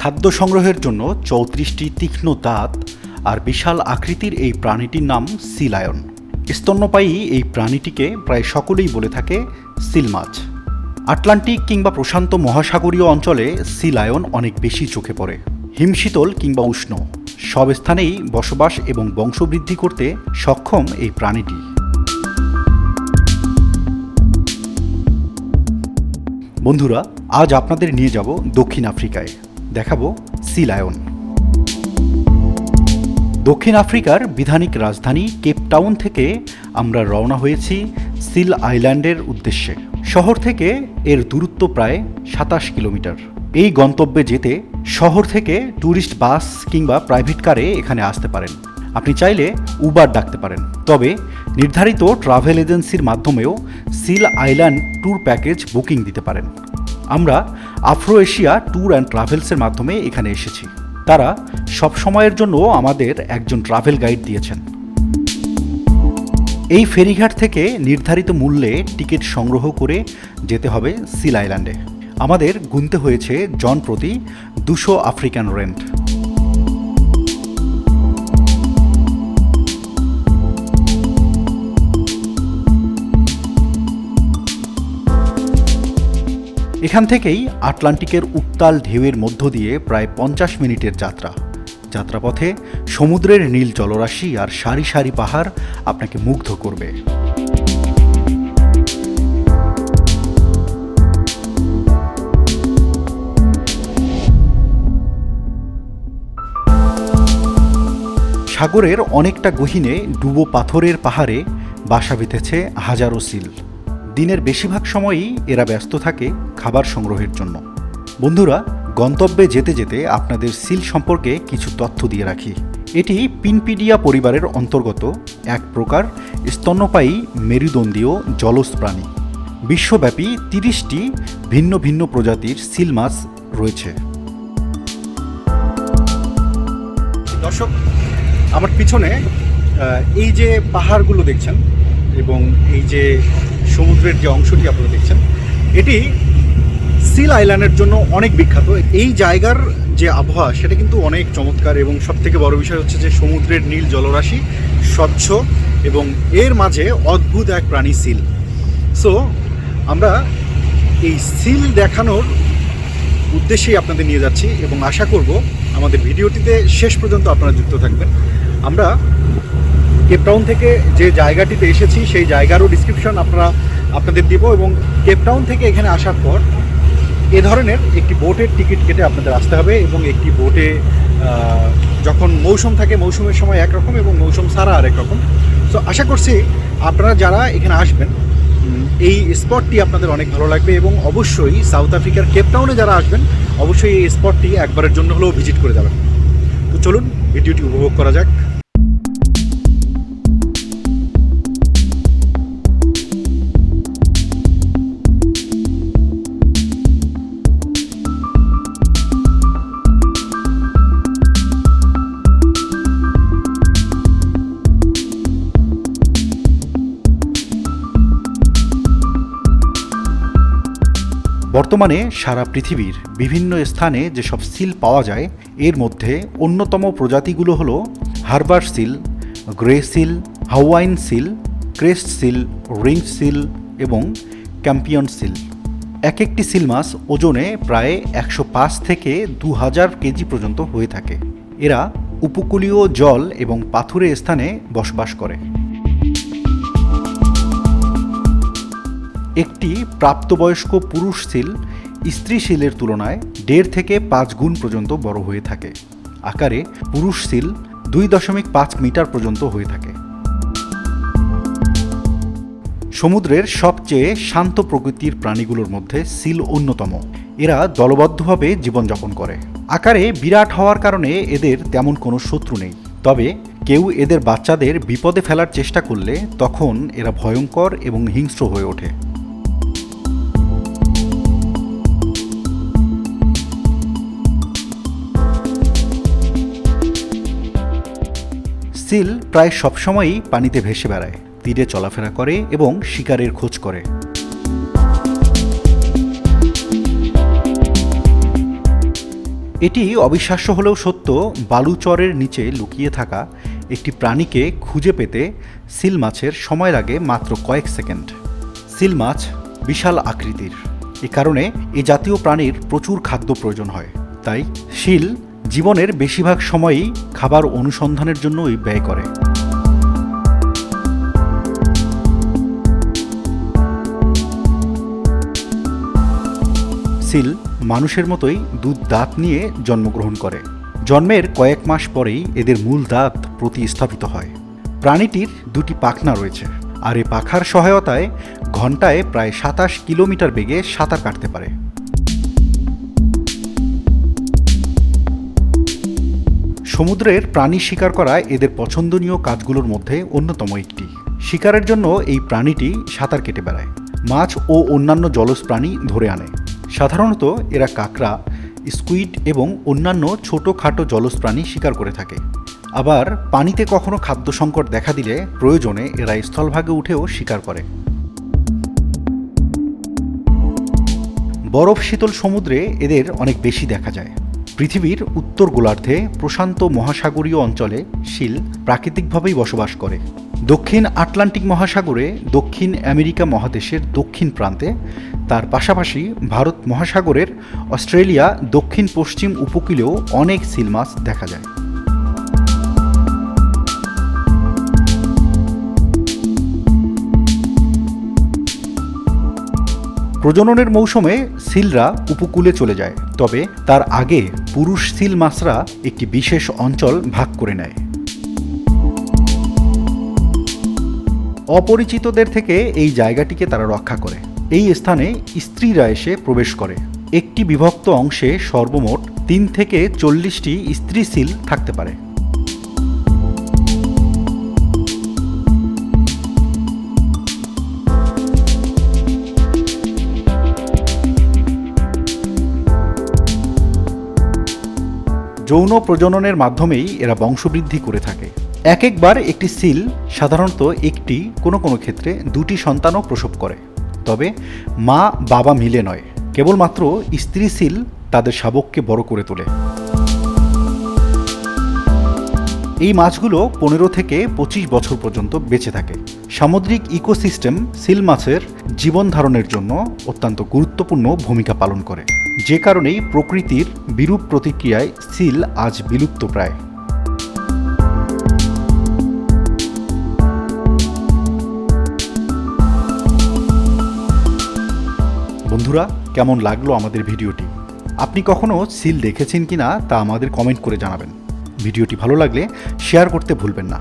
খাদ্য সংগ্রহের জন্য চৌত্রিশটি তীক্ষ্ণ দাঁত আর বিশাল আকৃতির এই প্রাণীটির নাম সিলায়ন স্তন্যপায়ী এই প্রাণীটিকে প্রায় সকলেই বলে থাকে সিল মাছ। আটলান্টিক কিংবা প্রশান্ত মহাসাগরীয় অঞ্চলে সি লায়ন অনেক বেশি চোখে পড়ে। হিমশীতল কিংবা উষ্ণ। সব স্থানেই বসবাস এবং বংশবৃদ্ধি করতে সক্ষম এই প্রাণীটি। বন্ধুরা, আজ আপনাদের নিয়ে যাব দক্ষিণ আফ্রিকায়। দেখাবো সি লায়ন। দক্ষিণ আফ্রিকার বিধানিক রাজধানী কেপটাউন থেকে আমরা রওনা হয়েছি সিল আইল্যান্ডের উদ্দেশ্যে। শহর থেকে এর দূরত্ব প্রায় সাতাশ কিলোমিটার। এই গন্তব্যে যেতে শহর থেকে ট্যুরিস্ট বাস কিংবা প্রাইভেট কারে এখানে আসতে পারেন। আপনি চাইলে উবার ডাকতে পারেন। তবে নির্ধারিত ট্রাভেল এজেন্সির মাধ্যমেও seal island tour package booking দিতে পারেন। আমরা আফ্রো এশিয়া ট্যুর অ্যান্ড ট্রাভেলসের মাধ্যমে এখানে এসেছি। তারা সব সময়ের জন্য আমাদের একজন ট্রাভেল গাইড দিয়েছেন। এই ফেরিঘাট থেকে নির্ধারিত মূল্যে টিকিট সংগ্রহ করে যেতে হবে সিল আইল্যান্ডে। আমাদের গুনতে হয়েছে জন প্রতি দুশো আফ্রিকান রেন্ট। এখান থেকেই আটলান্টিকের উত্তাল ঢেউয়ের মধ্য দিয়ে প্রায় পঞ্চাশ মিনিটের যাত্রা। যাত্রাপথে সমুদ্রের নীল জলরাশি আর সারি সারি পাহাড় আপনাকে মুগ্ধ করবে। সাগরের অনেকটা গহীনে ডুবো পাথরের পাহাড়ে বাসা বেঁধেছে হাজারো সিল। দিনের বেশিরভাগ সময়ই এরা ব্যস্ত থাকে খাবার সংগ্রহের জন্য। বন্ধুরা, গন্তব্যে যেতে যেতে আপনাদের সিল সম্পর্কে কিছু তথ্য দিয়ে রাখি। এটি পিনপিডিয়া পরিবারের অন্তর্গত এক প্রকার স্তন্যপায়ী মেরুদণ্ডীয় জলজ প্রাণী। বিশ্বব্যাপী তিরিশটি ভিন্ন ভিন্ন প্রজাতির সিল মাছ রয়েছে। দর্শক, আমার পিছনে এই যে পাহাড়গুলো দেখছেন এবং এই যে সমুদ্রের যে অংশটি আপনারা দেখছেন, এটি সিল আইল্যান্ডের জন্য অনেক বিখ্যাত। এই জায়গার যে আবহাওয়া, সেটা কিন্তু অনেক চমৎকার এবং সব থেকে বড় বিষয় হচ্ছে যে সমুদ্রের নীল জলরাশি স্বচ্ছ এবং এর মাঝে অদ্ভুত এক প্রাণী সিল সো আমরা এই সিল দেখানোর উদ্দেশ্যেই আপনাদের নিয়ে যাচ্ছি এবং আশা করব আমাদের ভিডিওটিতে শেষ পর্যন্ত আপনারা যুক্ত থাকবেন। আমরা কেপটাউন থেকে যে জায়গাটিতে এসেছি, সেই জায়গারও ডিসক্রিপশন আপনারা, আপনাদের দিব এবং কেপটাউন থেকে এখানে আসার পর এ ধরনের একটি বোটের টিকিট কেটে আপনাদের আসতে হবে এবং একটি বোটে যখন মৌসুম থাকে, মৌসুমের সময় একরকম এবং মৌসুম সারা আরেক রকম। সো আশা করছি আপনারা যারা এখানে আসবেন এই স্পটটি আপনাদের অনেক ভালো লাগবে এবং অবশ্যই সাউথ আফ্রিকার কেপটাউনে যারা আসবেন, অবশ্যই এই স্পটটি একবারের জন্য হলেও ভিজিট করে যাবেন। তো চলুন, ভিডিওটি উপভোগ করা যাক। বর্তমানে সারা পৃথিবীর বিভিন্ন স্থানে যেসব সিল পাওয়া যায়, এর মধ্যে অন্যতম প্রজাতিগুলো হলো harbour seal, grey seal, Hawaiian seal, crest seal ring seal এবং ক্যাম্পিয়ন সিল। এক একটি সিল মাছ ওজনে প্রায় একশো পাঁচ থেকে দু হাজার কেজি পর্যন্ত হয়ে থাকে। এরা উপকূলীয় জল এবং পাথুরে স্থানে বসবাস করে। একটি প্রাপ্তবয়স্ক পুরুষ সিল স্ত্রী সিলের তুলনায় দেড় থেকে পাঁচ গুণ পর্যন্ত বড় হয়ে থাকে। আকারে পুরুষ সিল দুই দশমিক পাঁচ মিটার পর্যন্ত হয়ে থাকে। সমুদ্রের সবচেয়ে শান্ত প্রকৃতির প্রাণীগুলোর মধ্যে সিল অন্যতম। এরা দলবদ্ধভাবে জীবনযাপন করে। আকারে বিরাট হওয়ার কারণে এদের তেমন কোনো শত্রু নেই। তবে কেউ এদের বাচ্চাদের বিপদে ফেলার চেষ্টা করলে তখন এরা ভয়ঙ্কর এবং হিংস্র হয়ে ওঠে। সিল প্রায় সবসময়ই পানিতে ভেসে বেড়ায়, তীরে চলাফেরা করে এবং শিকারের খোঁজ করে। এটি অবিশ্বাস্য হলেও সত্য বালুচরের নিচে লুকিয়ে থাকা একটি প্রাণীকে খুঁজে পেতে সিল মাছের সময় লাগে মাত্র কয়েক সেকেন্ড। সিল মাছ বিশাল আকৃতির। এ কারণে এ জাতীয় প্রাণীর প্রচুর খাদ্য প্রয়োজন হয়। তাই শিল জীবনের বেশিরভাগ সময়ই খাবার অনুসন্ধানের জন্যই ব্যয় করে। সিল মানুষের মতোই দুধ দাঁত নিয়ে জন্মগ্রহণ করে। জন্মের কয়েক মাস পরেই এদের মূল দাঁত প্রতিস্থাপিত হয়। প্রাণীটির দুটি পাখনা রয়েছে, আর এ পাখার সহায়তায় ঘন্টায় প্রায় সাতাশ কিলোমিটার বেগে সাঁতার কাটতে পারে। সমুদ্রের প্রাণী শিকার করা এদের পছন্দনীয় কাজগুলোর মধ্যে অন্যতম একটি। শিকারের জন্য এই প্রাণীটি সাঁতার কেটে বেড়ায়, মাছ ও অন্যান্য জলজ প্রাণী ধরে আনে। সাধারণত এরা কাঁকড়া, স্কুইড এবং অন্যান্য ছোটোখাটো জলজ প্রাণী শিকার করে থাকে। আবার পানিতে কখনো খাদ্য সংকট দেখা দিলে প্রয়োজনে এরা স্থলভাগে উঠেও শিকার করে। বরফ শীতল সমুদ্রে এদের অনেক বেশি দেখা যায়। পৃথিবীর উত্তর গোলার্ধে প্রশান্ত মহাসাগরীয় অঞ্চলে শিল প্রাকৃতিকভাবেই বসবাস করে। দক্ষিণ আটলান্টিক মহাসাগরে দক্ষিণ আমেরিকা মহাদেশের দক্ষিণ প্রান্তে, তার পাশাপাশি ভারত মহাসাগরের অস্ট্রেলিয়া দক্ষিণ পশ্চিম উপকূলেও অনেক শিল মাছ দেখা যায়। প্রজননের মৌসুমে সিলরা উপকূলে চলে যায়, তবে তার আগে পুরুষ সিল মাছরা একটি বিশেষ অঞ্চল ভাগ করে নেয়। অপরিচিতদের থেকে এই জায়গাটিকে তারা রক্ষা করে। এই স্থানে স্ত্রীরা এসে প্রবেশ করে। একটি বিভক্ত অংশে সর্বমোট তিন থেকে চল্লিশটি স্ত্রী সিল থাকতে পারে। যৌন প্রজননের মাধ্যমেই এরা বংশবৃদ্ধি করে থাকে। এক একবার একটি সিল সাধারণত একটি কোনো কোনো ক্ষেত্রে দুটি সন্তানও প্রসব করে। তবে মা বাবা মিলে নয়, কেবলমাত্র স্ত্রী সিল তাদের শাবককে বড় করে তোলে। এই মাছগুলো পনেরো থেকে পঁচিশ বছর পর্যন্ত বেঁচে থাকে। সামুদ্রিক ইকোসিস্টেম সিল মাছের জীবন ধারণের জন্য অত্যন্ত গুরুত্বপূর্ণ ভূমিকা পালন করে। যে কারণেই প্রকৃতির বিরূপ প্রতিক্রিয়ায় সিল আজ বিলুপ্ত প্রায়। বন্ধুরা, কেমন লাগল আমাদের ভিডিওটি? আপনি কখনো সিল দেখেছেন কি না তা আমাদের কমেন্ট করে জানাবেন। ভিডিওটি ভালো লাগলে শেয়ার করতে ভুলবেন না।